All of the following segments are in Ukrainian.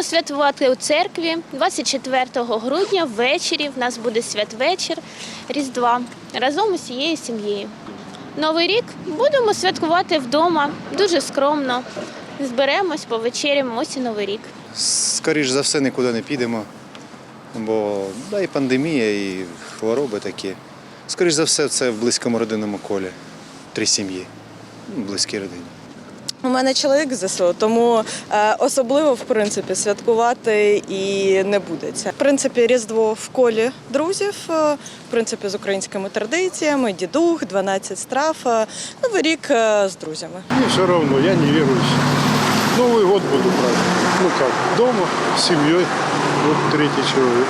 Будемо святкувати у церкві 24 грудня ввечері. В нас буде святвечір Різдва разом усією сім'єю. Новий рік будемо святкувати вдома дуже скромно. Зберемось, повечеряємо, ось і новий рік. Скоріш за все, нікуди не підемо, бо да, і пандемія, і хвороби такі. Скоріш за все, це в близькому родинному колі. Три сім'ї, ну, близькій родині. У мене чоловік з ЗСУ, тому е, особливо в принципі святкувати і не будеться. В принципі, різдво в колі друзів, е, в принципі, з українськими традиціями, дідух, 12 страв. е, Новий рік з друзями. Мне все равно, я не верующий. Новый год буду праздновать. Ну как, дома, с семьей, вот третий человек.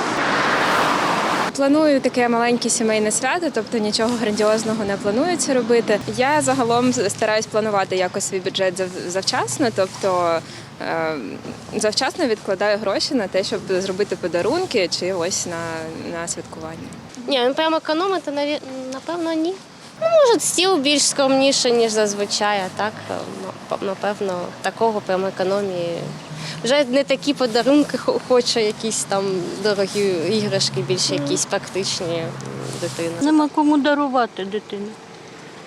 Планую таке маленьке сімейне свято, тобто нічого грандіозного не планується робити. Я загалом стараюсь планувати якось свій бюджет зав- завчасно, тобто е, завчасно відкладаю гроші на те, щоб зробити подарунки чи ось на, на святкування. Ні, ну прямо економити, напевно, ні. Ну, може, стіл більш скромніше, ніж зазвичай, а так, напевно, такого прямо економії. Вже не такі подарунки хо- хоче, якісь там дорогі іграшки, більш якісь практичні м, дитина. Нема кому дарувати дитині.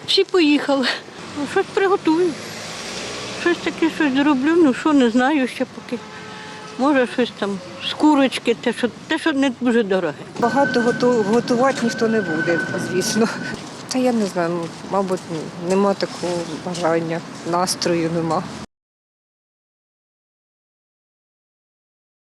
Всі поїхали. Ну, щось приготую. Щось таке щось зроблю, ну що не знаю ще поки. Може, щось там з курочки, те, що, те, що не дуже дороге. Багато готувати ніхто не буде, звісно. Та я не знаю, мабуть, нема такого бажання, настрою нема.